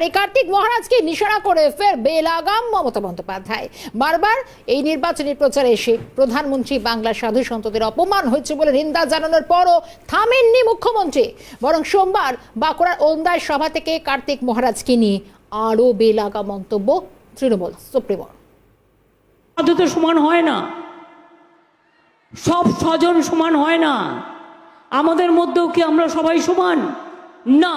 আর এই কার্তিক মহারাজকে নিশানা করে ফের বেলাগাম মমতা বন্দ্যোপাধ্যায়। বারবার এই নির্বাচনী প্রচারে এসে প্রধানমন্ত্রী বাংলা সাধু সন্তদের অপমান হয়েছে বলে নিন্দা জানানোর পরও থামেননি মুখ্যমন্ত্রী। বরং সোমবার বাঁকুড়ার ওন্দায় সভা থেকে কার্তিক মহারাজকে নিয়ে আরও বেলাগা মন্তব্য তৃণমূল সুপ্রিমোর সাধু তো সমান হয় না। সব স্বজন সমান হয় না। আমাদের মধ্যেও কি আমরা সবাই সমান? না।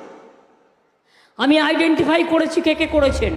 আমি আইডেন্টিফাই করেছি কে কে করেছেন।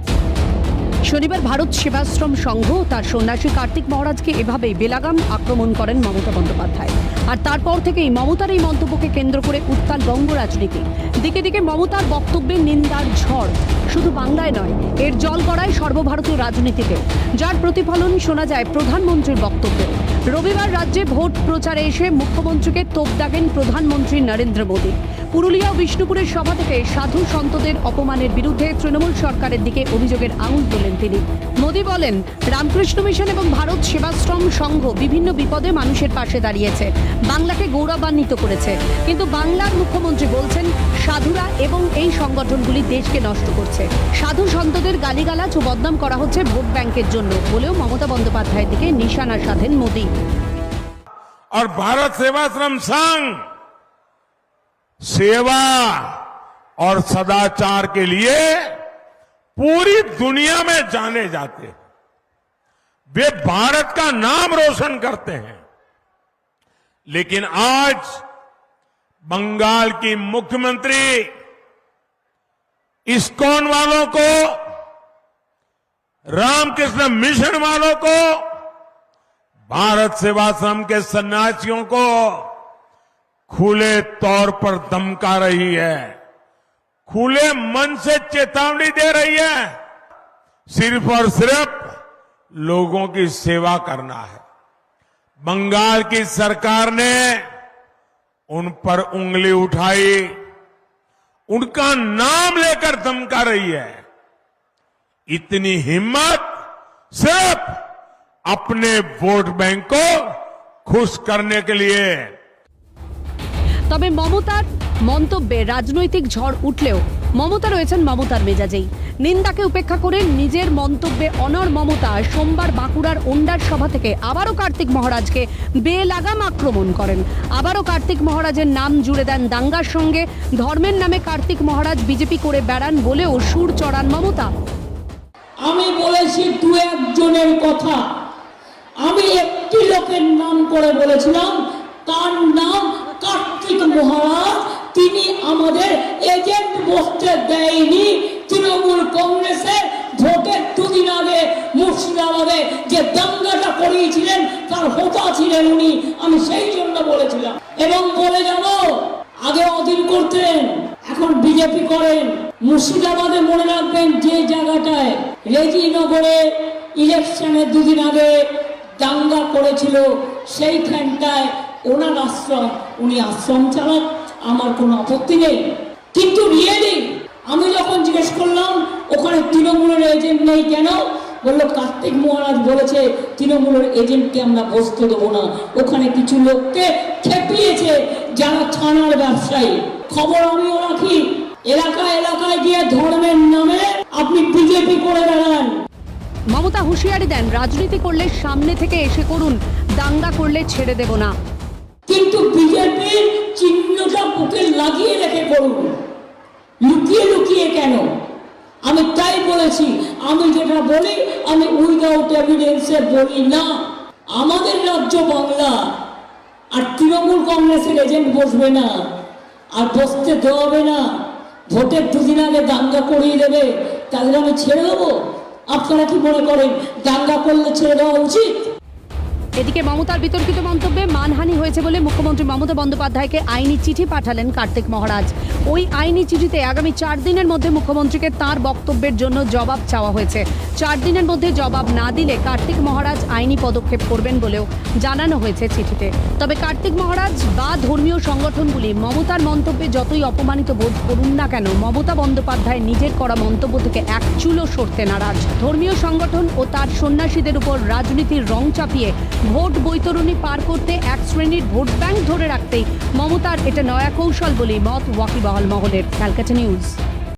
শনিবার ভারত সেবাশ্রম সংঘ তার সন্ন্যাসী কার্তিক মহারাজকে এভাবেই বেলাগাম আক্রমণ করেন মমতা বন্দ্যোপাধ্যায়। আর তারপর থেকেই মমতার এই মন্তব্যকে কেন্দ্র করে উত্তাল বঙ্গ রাজনীতি দিকে দিকে মমতার বক্তব্যে নিন্দার ঝড়। শুধু বাংলায় নয়, এর জল গড়ায় সর্বভারতীয় রাজনীতিতে। যার প্রতিফলন শোনা যায় প্রধানমন্ত্রীর বক্তব্যে। রবিবার রাজ্যে ভোট প্রচারে এসে মুখ্যমন্ত্রীকে তোপ দাগেন প্রধানমন্ত্রী নরেন্দ্র মোদী। পুরুলিয়া বিষ্ণুপুরের সভা থেকে সাধু সন্তদের অপমানের বিরুদ্ধে তৃণমূল সরকারের দিকে অভিযোগের আঙুল তোলেন তিনি। মোদি বলেন, রামকৃষ্ণ মিশন এবং ভারত সেবাশ্রম সংঘ বিভিন্ন বিপদে মানুষের পাশে দাঁড়িয়েছে। বাংলাকে গৌরবান্বিত করেছে। কিন্তু বাংলার মুখ্যমন্ত্রী বলছেন, সাধুরা এবং এই সংগঠনগুলি দেশকে নষ্ট করছে। সাধু সন্তদের গালিগালাজ ও বদনাম করা হচ্ছে ভোট ব্যাংকের জন্য বলেও মমতা বন্দ্যোপাধ্যায়ের দিকে নিশানা সাধেন মোদি। আর ভারত সেবাশ্রম সংঘ सेवा और सदाचार के लिए पूरी दुनिया में जाने जाते हैं। वे भारत का नाम रोशन करते हैं। लेकिन आज बंगाल की मुख्यमंत्री इस्कॉन वालों को, रामकृष्ण मिशन वालों को, भारत सेवाश्रम के सन्यासियों को खुले तौर पर धमका रही है। खुले मन से चेतावनी दे रही है। सिर्फ़ और सिर्फ़ लोगों की सेवा करना है। बंगाल की सरकार ने उन पर उंगली उठाई। उनका नाम लेकर धमका रही है। इतनी हिम्मत सिर्फ़ अपने वोट बैंक को खुश करने के लिए তবে মমতার মন্তব্যে রাজনৈতিক ঝড় উঠলেও মমতা রয়েছেন মমতার মেজাজেই। নিন্দাকে উপেক্ষা করে নিজের মন্তব্যে অনর মমতা সোমবার বাঁকুড়ার ওন্ডার সভা থেকে আবারও কার্তিক মহারাজকে বেলাগাম আক্রমণ করেন। আবারও কার্তিক মহারাজের নাম জুড়ে দেন দাঙ্গার সঙ্গে। ধর্মের নামে কার্তিক মহারাজ বিজেপি করে বেড়ান বলেও সুর চড়ান মমতা। আমি বলেছি দু একজনের কথা। আমি একটি লোকের নাম করে বলেছিলাম, তার নাম কার্তিক মহারাজ তিনি আমাদের এজেন্ট বসতে দেয়নি। তৃণমূল কংগ্রেসের ভোটের দুদিন আগে মুর্শিদাবাদে যে দাঙ্গাটা করিয়েছিলেন, তার হোতা ছিলেন উনি। আমি সেই জন্য বলেছিলাম। এবং বলে যাব, আগে অধীন করতেন, এখন বিজেপি করেন। মুর্শিদাবাদে মনে রাখবেন যে জায়গাটায় রেজিনগরে ইলেকশনের দুদিন আগে দাঙ্গা করেছিল, সেইখানটায় ওনার আশ্রম উনি আশ্রম চালাক, আমার কোনো আপত্তি নেই। কিন্তু রিয়েলি আমি যখন জিজ্ঞেস করলাম, ওখানে তৃণমূলের এজেন্ট নেই কেন? বলল, কার্তিক মহারাজ বলেছে তৃণমূলের এজেন্টকে আমরা বসতে দেবো না। ওখানে কিছু লোককে খেপিয়েছে যারা থানার ব্যবসায়ী। খবর আমিও রাখি। এলাকা এলাকায় গিয়ে ধর্মের নামে আপনি বিজেপি করে বেড়ান। মমতা হুঁশিয়ারি দেন, রাজনীতি করলে সামনে থেকে এসে করুন। দাঙ্গা করলে ছেড়ে দেব না। কিন্তু বিজেপির চিহ্নটা বুকে লাগিয়ে রেখে করুন। লুকিয়ে লুকিয়ে কেন? আমি তাই বলেছি, আমি যেটা বলি, আমি উইদাউট এভিডেন্সে বলি না। আমাদের রাজ্য বাংলা আর তৃণমূল কংগ্রেসের এজেন্ট বসবে না, আর বসতে দেওয়াবে না। ভোটের দুদিন আগে দাঙ্গা করিয়ে দেবে, তাদের আমি ছেড়ে দেবো। আপনারা কি মনে করেন, দাঙ্গা করলে ছেড়ে দেওয়া উচিত? এদিকে মমতার বিতর্কিত মন্তব্যে মানহানি হয়েছে বলে মুখ্যমন্ত্রী মমতা বন্দ্যোপাধ্যায়কে আইনি চিঠি পাঠালেন কার্তিক মহারাজ। ওই আইনি চিঠিতে আগামী চার দিনের মধ্যে মুখ্যমন্ত্রীকে তার বক্তব্যের জন্য জবাব চাওয়া হয়েছে। চার দিনের মধ্যে জবাব না দিলে কার্তিক মহারাজ আইনি পদক্ষেপ করবেন বলেও জানানো হয়েছে চিঠিতে। তবে কার্তিক মহারাজ বা ধর্মীয় সংগঠনগুলি মমতার মন্তব্যে যতই অপমানিত বোধ করুন না কেন, মমতা বন্দ্যোপাধ্যায় নিজের করা মন্তব্য থেকে এক চুলো সরতে নারাজ। ধর্মীয় সংগঠন ও তার সন্ন্যাসীদের উপর রাজনীতির রং চাপিয়ে ভোট বৈতরণী পার করতে এক শ্রেণির ভোট ব্যাংক ধরে রাখতেই মমতার এটা নয়া কৌশল বলে মত ওয়াকিবহাল মহলের ক্যালকাটা নিউজ।